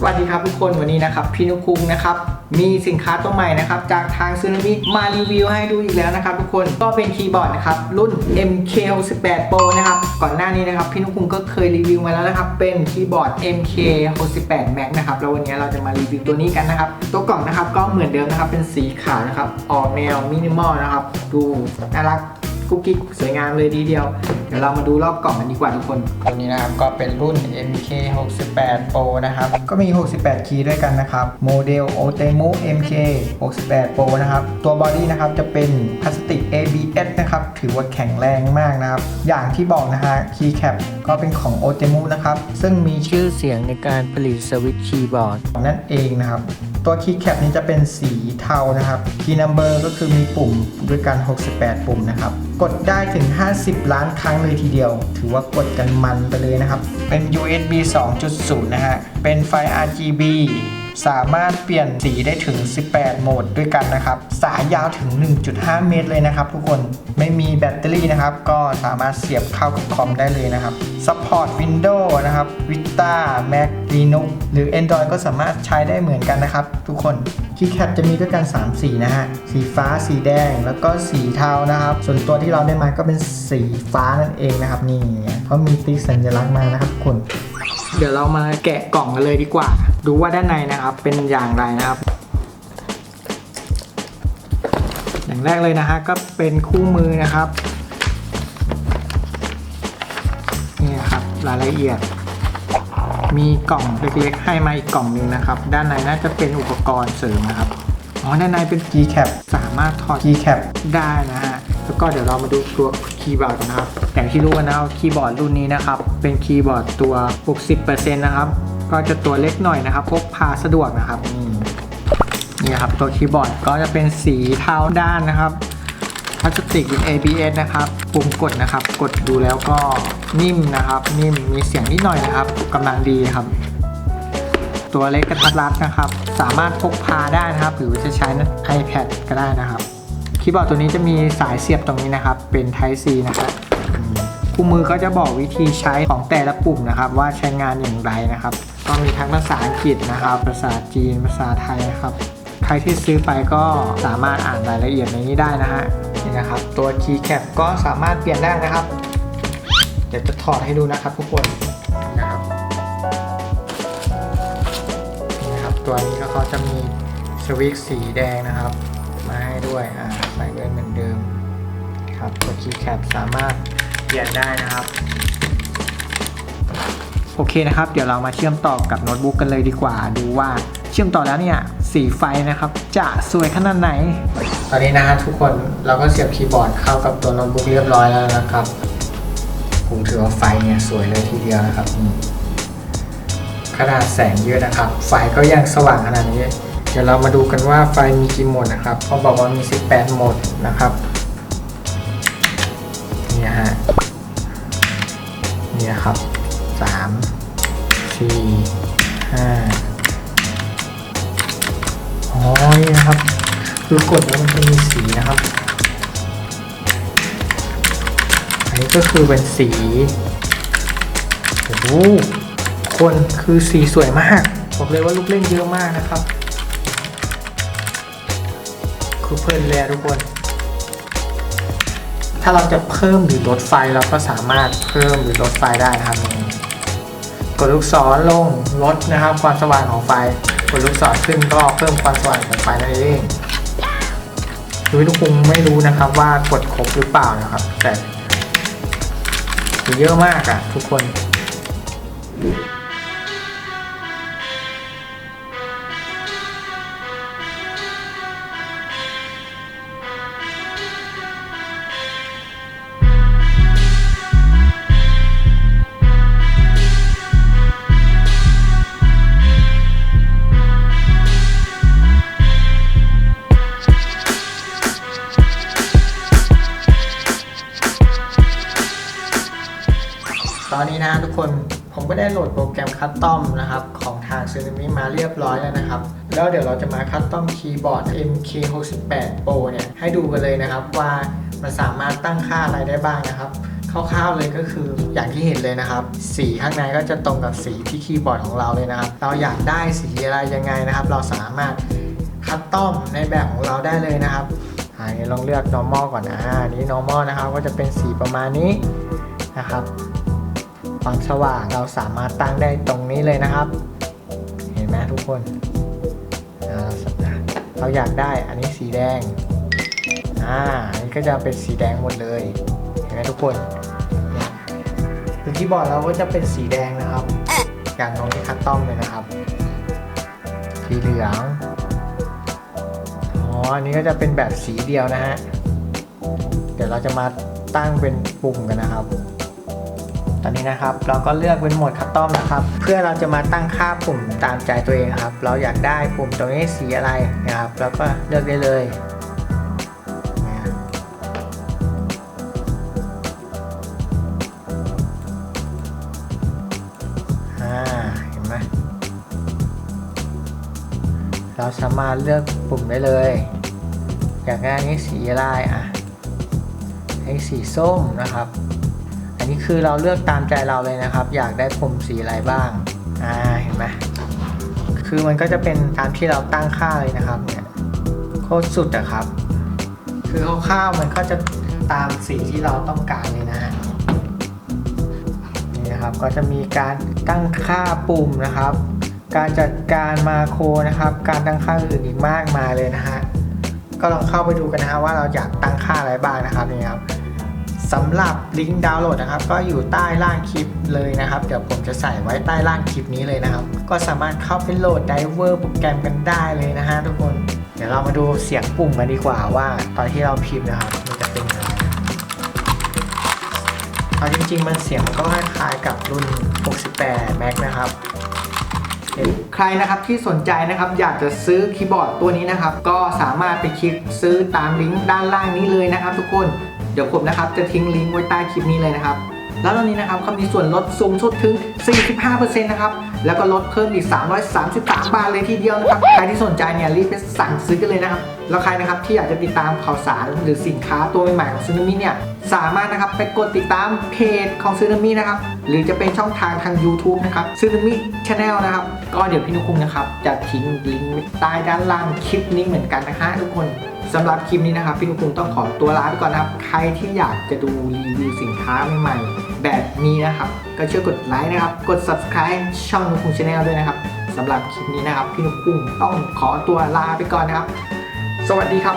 สวัสดีครับทุกคนวันนี้นะครับพี่นุคุงนะครับมีสินค้าตัวใหม่นะครับจากทางซึนามิมารีวิวให้ดูอีกแล้วนะครับทุกคนก็เป็นคีย์บอร์ดนะครับรุ่น MK68 Pro นะครับก่อนหน้านี้นะครับพี่นุคุงก็เคยรีวิวมาแล้วนะครับเป็นคีย์บอร์ด MK68 Max นะครับแล้ววันนี้เราจะมารีวิวตัวนี้กันนะครับตัวกล่องนะครับก็เหมือนเดิมนะครับเป็นสีขาวนะครับออกแนวมินิมอลนะครับดูน่ารัก กุ๊กกิ๊กสวยงามเลยทีเดียว เดี๋ยวเรามาดูรอบกล่องกันดีกว่าทุกคน ตัวนี้นะครับก็เป็นรุ่น MK68 Pro นะครับ ก็มี 68 คีย์ด้วยกันนะครับ โมเดล Otemu MK68 Pro นะครับ ตัวบอดี้นะครับจะเป็นพลาสติก ABS นะครับ ถือว่าแข็งแรงมากนะครับ อย่างที่บอกนะฮะ คีย์แคปก็เป็นของ Otemu นะครับ ซึ่งมีชื่อเสียงในการผลิตสวิตช์คีย์บอร์ดนั่นเองนะครับตัวคีย์แคปนี้จะเป็นสีเทานะครับ คีย์นัมเบอร์ก็คือมีปุ่มด้วยกัน 68 ปุ่มนะครับ กดได้ถึง 50 ล้านครั้งเลยทีเดียว ถือว่ากดกันมันไปเลยนะครับ เป็น USB 2.0 นะฮะ เป็นไฟ RGB สามารถเปลี่ยนสีได้ถึง 18 โหมดด้วยกันนะครับ สายยาวถึง 1.5 เมตรเลยนะครับทุกคน ไม่มีแบตเตอรี่นะครับ ก็สามารถเสียบเข้ากับคอมได้เลยนะครับ Support Windows นะครับ Vista Mac Linux หรือ Android ก็สามารถใช้ได้เหมือนกันนะครับ ทุกคนคีย์แคปจะมีด้วยกัน 3 สีนะฮะ สีฟ้า สีแดง แล้วก็สีเทานะครับ ส่วนตัวที่เราได้มาก็เป็นสีฟ้านั่นเองนะครับ นี่เขามีติ๊กสัญลักษณ์มานะครับทุกคนเดี๋ยวเรามาแกะกล่องกันเลยดีกว่าดูว่าด้านในนะครับเป็นอย่างไรนะครับ อย่างแรกเลยนะฮะก็เป็นคู่มือนะครับนี่นครับรายละเอียด มีกล่องเล็กๆ ให้มาอีกกล่องหนึงนะครับ ด้านในน่าจะเป็นอุปกรณ์เสริมนะครับอ๋อด้านในเป็น keycap สามารถถอด keycap ได้นะฮะแล้วก็เดี๋ยวเรามาดูตัวคีย์บอร์ดนนะครับอย่างที่รู้กันนะครับคีย์บอร์ดรุ่นนี้นะครับ เป็นคีย์บอร์ดตัว 60%นะครับ ก็จะตัวเล็กหน่อยนะครับพกพาสะดวกนะครับนี่นี่ครับตัวคีย์บอร์ดก็จะเป็นสีเทาด้านนะครับพลาสติกเป็น ABS นะครับปุ่มกดนะครับ กดดูแล้วก็นิ่มนะครับ นิ่มมีเสียงนิดหน่อยนะครับกำลังดีครับ ตัวเล็กกระทัดรัดนะครับ สามารถพกพาได้นะครับ หรือว่าจะใช้ iPad ก็ได้นะครับคีย์บอร์ดตัวนี้จะมีสายเสียบตรงนี้นะครับ เป็น Type C นะครับอืมคู่มือก็จะบอกวิธีใช้ของแต่ละปุ่มนะครับ ว่าใช้งานอย่างไรนะครับ ก็มีทั้งภาษาอังกฤษนะครับ ภาษาจีน ภาษาไทยนะครับ ใครที่ซื้อไปก็สามารถอ่านรายละเอียดในนี้ได้นะฮะ นี่นะครับ ตัว key cap ก็สามารถเปลี่ยนได้นะครับ เดี๋ยวจะถอดให้ดูนะครับทุกคนนะครับนี่นะครับ ตัวนี้ก็เขาจะมีสวิตช์สีแดงนะครับ มาให้ด้วย อ่า ใส่ด้วยเหมือนเดิม ครับ ตัว key cap สามารถเปลี่ยนได้นะครับ โอเคนะครับ เดี๋ยวเรามาเชื่อมต่อกับโน้ตบุ๊กกันเลยดีกว่า ดูว่าเชื่อมต่อแล้วเนี่ยสีไฟนะครับ จะสวยขนาดไหน ตอนนี้นะฮะทุกคนเราก็เสียบคีย์บอร์ดเข้ากับตัวโน้ตบุ๊กเรียบร้อยแล้วนะครับผมถือว่าไฟเนี่ยสวยเลยทีเดียวนะครับขนาดแสงเยอะนะครับ ไฟก็ยังสว่างขนาดนี้ เดี๋ยวเรามาดูกันว่าไฟมีกี่โหมดนะครับเขาบอกว่ามี 18 โหมดนะครับนี่ฮะนี่นะครับ สามสี่ห้าอ๋อนี่นะครับ คือกดแล้วมันจะมีสีนะครับ อันนี้ก็คือเป็นสี โอ้โหคนคือสีสวยมาก บอกเลยว่าลูกเล่นเยอะมากนะครับ คือเพลินเลยทุกคนถ้าเราจะเพิ่มหรือลดไฟเราก็สามารถเพิ่มหรือลดไฟได้ครับ กดลูกศรลงลดนะครับ ความสว่างของไฟ กดลูกศรขึ้นก็เพิ่มความสว่างของไฟนั่นเองคือทุกคนไม่รู้นะครับว่ากดครบหรือเปล่านะครับ แต่เยอะมากอะทุกคน อนนี้นะทุกคนผมก็ได้โหลดโปรแกรมคัสตอมนะครับของทางซึนามิมาเรียบร้อยแล้วนะครับ แล้วเดี๋ยวเราจะมาคัสตอมคีย์บอร์ด MK68 Pro เนี่ยให้ดูกันเลยนะครับว่ามันสามารถตั้งค่าอะไรได้บ้างนะครับคร่าวๆเลยก็คืออย่างที่เห็นเลยนะครับ สีข้างในก็จะตรงกับสีที่คีย์บอร์ดของเราเลยนะครับ เราอยากได้สีอะไรยังไงนะครับ เราสามารถคัสตอมในแบบของเราได้เลยนะครับอันนี้ลองเลือก normal ก่อนนะอันนี้ normal นะครับก็จะเป็นสีประมาณนี้นะครับ ความสว่างเราสามารถตั้งได้ตรงนี้เลยนะครับ เห็นไหมทุกคนเราอยากได้อันนี้สีแดงอ่าอันนี้ก็จะเป็นสีแดงหมดเลย เห็นไหมทุกคนคือคีย์บอร์ดเราก็จะเป็นสีแดงนะครับ อย่างตรงที่คัสตอมเลยนะครับ สีเหลือง อ๋อ อันนี้ก็จะเป็นแบบสีเดียวนะฮะ เดี๋ยวเราจะมาตั้งเป็นปุ่มกันนะครับ ตอนนี้นะครับ เราก็เลือกเป็นโหมดคัสตอมนะครับ เพื่อเราจะมาตั้งค่าปุ่มตามใจตัวเองครับ เราอยากได้ปุ่มตรงนี้สีอะไรนะครับแล้วก็เลือกได้เลยเห็นไหมเราสามารถเลือกปุ่มได้เลย อยากได้นี้สีอะไรอะให้สีส้มนะครับ นี้คือเราเลือกตามใจเราเลยนะครับ อยากได้ปุ่มสีอะไรบ้าง อ่า เห็นไหมคือมันก็จะเป็นตามที่เราตั้งค่าเลยนะครับเนี่ยโคตรสุดอะครับ คือคร่าวๆมันก็จะตามสีที่เราต้องการเลยนะฮะนี่นะครับก็จะมีการตั้งค่าปุ่มนะครับ การจัดการมาโครนะครับ การตั้งค่าอื่นอีกมากมายเลยนะฮะก็ลองเข้าไปดูกันนะฮะว่าเราอยากตั้งค่าอะไรบ้างนะครับนี่ครับ สำหรับลิงก์ดาวน์โหลดนะครับ ก็อยู่ใต้ล่างคลิปเลยนะครับ เดี๋ยวผมจะใส่ไว้ใต้ล่างคลิปนี้เลยนะครับ ก็สามารถเข้าไปโหลดไดเวอร์โปรแกรมกันได้เลยนะฮะทุกคน เดี๋ยวเรามาดูเสียงปุ่มกันดีกว่าว่า ตอนที่เราพิมพ์นะครับมันจะเป็นยังไงเอาจริงๆ มันเสียงก็คล้ายๆกับรุ่น 68 Mac นะครับใครนะครับที่สนใจนะครับอยากจะซื้อคีย์บอร์ดตัวนี้นะครับ ก็สามารถไปคลิกซื้อตามลิงก์ด้านล่างนี้เลยนะครับทุกคน เดี๋ยวผมนะครับจะทิ้งลิงก์ไว้ใต้คลิปนี้เลยนะครับ แล้วตอนนี้นะครับเขามีส่วนลดสูงสุดถึง 45%นะครับ แล้วก็ลดเพิ่มอีก 333 บาทเลยทีเดียวนะครับ ใครที่สนใจเนี่ยรีบไปสั่งซื้อกันเลยนะครับ แล้วใครนะครับที่อยากจะติดตามข่าวสารหรือสินค้าตัวใหม่ๆของซูนามิเนี่ย สามารถนะครับไปกดติดตามเพจของซูนามินะครับ หรือจะเป็นช่องทางทาง YouTube นะครับซูนามิชาแนลนะครับ ก็เดี๋ยวพี่นุคุงนะครับจะทิ้งลิงก์ไว้ใต้ด้านล่างคลิปนี้เหมือนกันนะคะทุกคน สำหรับคลิปนี้นะครับพี่นุคุงต้องขอตัวลาไปก่อนนะครับ ใครที่อยากจะดูรีวิวสินค้าใหม่ๆแบบนี้นะครับ ก็ช่วยกดไลค์นะครับ กด subscribe ช่องนุคุงชาแนลด้วยนะครับสำหรับคลิปนี้นะครับ พี่นุคุงต้องขอตัวลาไปก่อนนะครับ สวัสดีครับ